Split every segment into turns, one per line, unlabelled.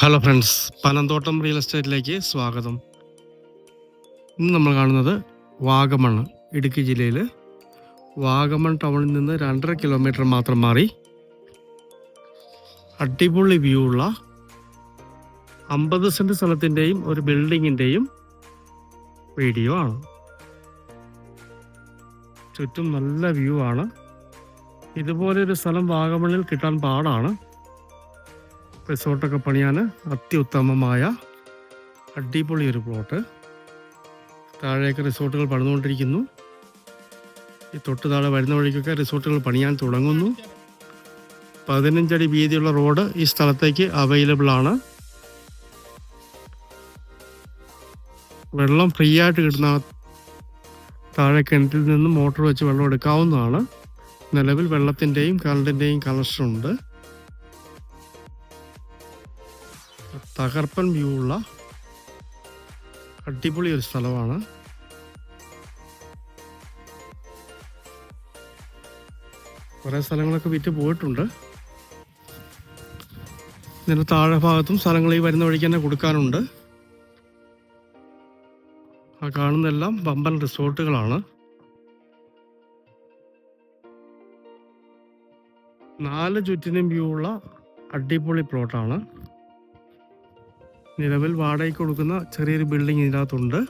Hello friends Panamthottam real എസ്റ്റേറ്റിലേക്ക് സ്വാഗതം. ഇന്ന് നമ്മൾ കാണുന്നത് വാഗമൺ ഇടുക്കി ജില്ലയിൽ വാഗമൺ ടൗണിൽ നിന്ന് രണ്ടര കിലോമീറ്റർ മാത്രം മാറി. അടിപൊളി വ്യൂ ഉള്ള അമ്പത് സെന്റ് സ്ഥലത്തിന്റെയും ഒരു ബിൽഡിങ്ങിന്റെയും വീഡിയോ ആണ്. ചുറ്റും നല്ല വ്യൂ ആണ്. ഇതുപോലെ ഒരു സ്ഥലം വാഗമണിൽ കിട്ടാൻ പാടാണ്. റിസോർട്ടൊക്കെ പണിയാൻ അത്യുത്തമമായ അടിപൊളി ഒരു പ്ലോട്ട്. താഴേക്ക് റിസോർട്ടുകൾ പണിതുകൊണ്ടിരിക്കുന്നു. ഈ തൊട്ട് താഴെ വരുന്ന വഴിക്കൊക്കെ റിസോർട്ടുകൾ പണിയാൻ തുടങ്ങുന്നു. പതിനഞ്ചടി വീതിയുള്ള റോഡ് ഈ സ്ഥലത്തേക്ക് അവൈലബിൾ ആണ്. വെള്ളം ഫ്രീ ആയിട്ട് കിട്ടുന്ന താഴെ കിണറ്റിൽ നിന്നും മോട്ടോർ വെച്ച് വെള്ളം എടുക്കാവുന്നതാണ്. നിലവിൽ വെള്ളത്തിന്റെയും കറണ്ടിന്റെയും കണക്ഷൻ ഉണ്ട്. തകർപ്പൻ വ്യൂ ഉള്ള അടിപൊളി ഒരു സ്ഥലമാണ്. കുറേ സ്ഥലങ്ങളൊക്കെ വിറ്റ് പോയിട്ടുണ്ട്. ഇതിന്റെ താഴെ ഭാഗത്തും സ്ഥലങ്ങൾ ഈ വരുന്ന വഴിക്ക് തന്നെ കൊടുക്കാനുണ്ട്. ആ കാണുന്നതെല്ലാം ബമ്പൻ റിസോർട്ടുകളാണ്. നാല് ചുറ്റിനും വ്യൂ ഉള്ള അടിപൊളി പ്ലോട്ടാണ്. നിലവിൽ വാടകയ്ക്ക് കൊടുക്കുന്ന ചെറിയൊരു ബിൽഡിംഗ് ഇതിനകത്തുണ്ട്.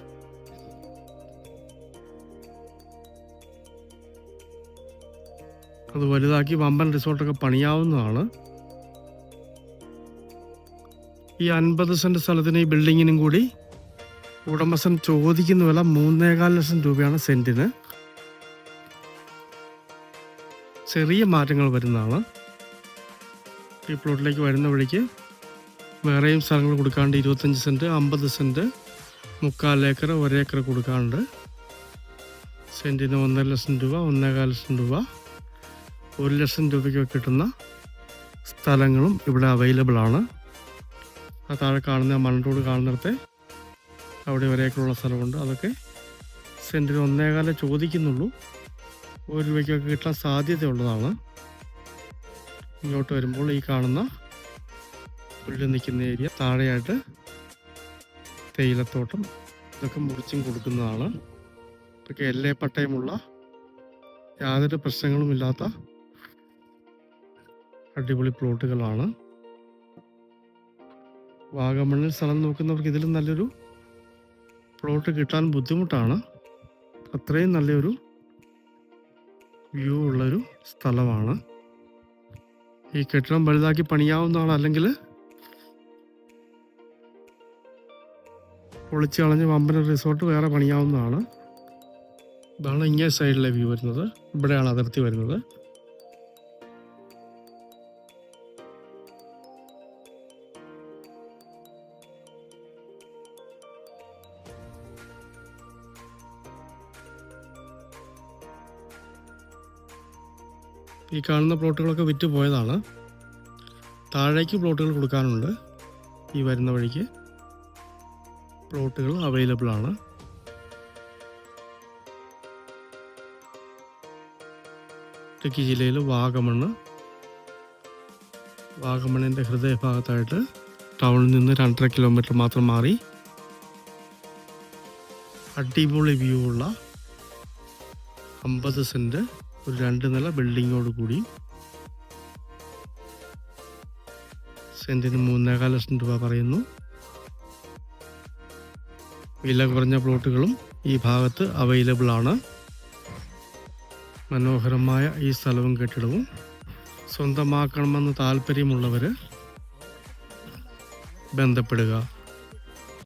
അത് വലുതാക്കി വമ്പൻ റിസോർട്ടൊക്കെ പണിയാവുന്നതാണ്. ഈ അൻപത് സെന്റ് സ്ഥലത്തിന് ഈ ബിൽഡിങ്ങിനും കൂടി ഉടമസ്ഥൻ ചോദിക്കുന്ന വില മൂന്നേകാൽ ലക്ഷം രൂപയാണ് സെന്റിന് ചെറിയ മാറ്റങ്ങൾ വരുന്നതാണ്. ഈ പ്ലോട്ടിലേക്ക് വരുന്ന വഴിക്ക് വേറെയും സ്ഥലങ്ങൾ കൊടുക്കാണ്ട് ഇരുപത്തഞ്ച് സെന്റ് അമ്പത് സെന്റ് മുക്കാൽ ഏക്കർ ഒരേക്കർ കൊടുക്കാണ്ട്. സെന്റിന് ഒന്നര ലക്ഷം രൂപ ഒന്നേകാൽ ലക്ഷം രൂപ. ഒരു ലക്ഷം രൂപയ്ക്ക് കിട്ടുന്ന സ്ഥലങ്ങളും ഇവിടെ അവൈലബിൾ ആണ് ആ താഴെ കാണുന്ന റോഡ് കാണുന്നിടത്തെ അവിടെ ഒരേക്കറുള്ള സ്ഥലമുണ്ട്. അതൊക്കെ സെന്റിന് ഒന്നേകാലം ചോദിക്കുന്നുള്ളൂ. ഒരു രൂപയ്ക്കൊക്കെ കിട്ടാൻ സാധ്യതയുള്ളതാണ്. ഇങ്ങോട്ട് വരുമ്പോൾ ഈ കാണുന്ന പുല്ല് നിൽക്കുന്ന ഏരിയ. താഴെയായിട്ട് തേയിലത്തോട്ടം ഇതൊക്കെ മുറിച്ചും കൊടുക്കുന്നതാണ്. ഇതൊക്കെ എല്ലേ പട്ടയമുള്ള യാതൊരു പ്രശ്നങ്ങളും ഇല്ലാത്ത അടിപൊളി പ്ലോട്ടുകളാണ്. വാഗമണ്ണിൽ സ്ഥലം നോക്കുന്നവർക്ക് ഇതിലും നല്ലൊരു പ്ലോട്ട് കിട്ടാൻ ബുദ്ധിമുട്ടാണ്. അത്രയും നല്ലൊരു വ്യൂ ഉള്ളൊരു സ്ഥലമാണ്. ഈ കെട്ടിടം വലുതാക്കി പണിയാവുന്ന അല്ലെങ്കിൽ പൊളിച്ച് കളഞ്ഞ് വമ്പന റിസോർട്ട് വേറെ പണിയാവുന്നതാണ്. ഇതാണ് ഇങ്ങേ സൈഡിലെ വ്യൂ വരുന്നത്. ഇവിടെയാണ് അതിർത്തി വരുന്നത്. ഈ കാണുന്ന പ്ലോട്ടുകളൊക്കെ വിറ്റ് പോയതാണ്. താഴേക്ക് പ്ലോട്ടുകൾ കൊടുക്കാനുണ്ട് ഈ വരുന്ന വഴിക്ക്. പ്ലോട്ടുകൾ അവൈലബിൾ ആണ്. ഇടുക്കി ജില്ലയിൽ വാഗമണ്ണ്. വാഗമണ്ണിന്റെ ഹൃദയഭാഗത്തായിട്ട് ടൗണിൽ നിന്ന് രണ്ടര കിലോമീറ്റർ മാത്രം മാറി. അടിപൊളി വ്യൂ ഉള്ള അമ്പത് സെന്റ് ഒരു രണ്ട് നില ബിൽഡിങ്ങോട് കൂടി. സെന്റിന് മൂന്നേകാൽ ലക്ഷം രൂപ പറയുന്നു. വില കുറഞ്ഞ പ്ലോട്ടുകളും ഈ ഭാഗത്ത് അവൈലബിൾ ആണ്. മനോഹരമായ ഈ സ്ഥലവും കെട്ടിടവും. സ്വന്തമാക്കണമെന്ന് താല്പര്യമുള്ളവർ ബന്ധപ്പെടുക.